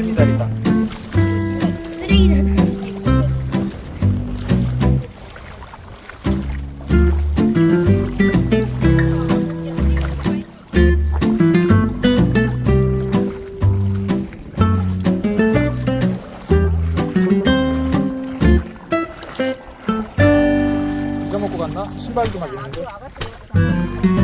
말미잘이다. 쓰레기잖아. 갔나? 신발도 막 있는데.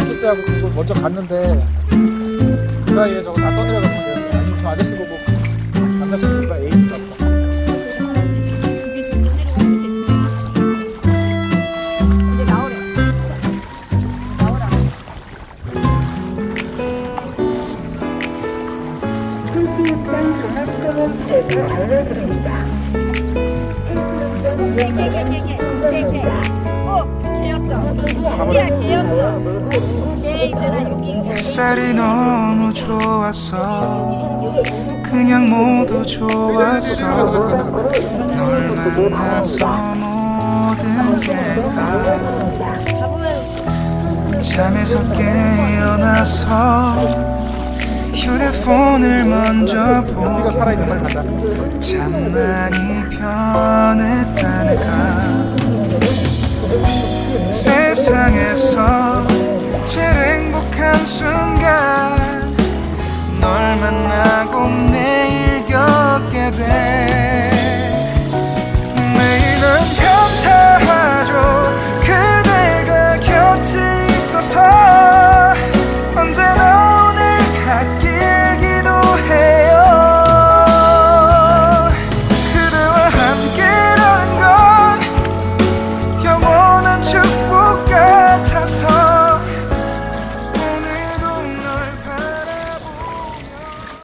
괜찮겠지 하고 그거 먼저 갔는데 그 사이에 저거 다 떠내려갔는데 아니면 저 아저씨 보고 남자친구가 애인인가 보다. 이제 나오래. 나오라. 햇살이 너무 좋았어. 그냥 모두 좋았어. 널 만나서 모든 게다. 잠에서 깨어나서 휴대폰을 먼저 간다. 참 많이 변했다는가 세상에서 제일 행복한 순간 널 만나고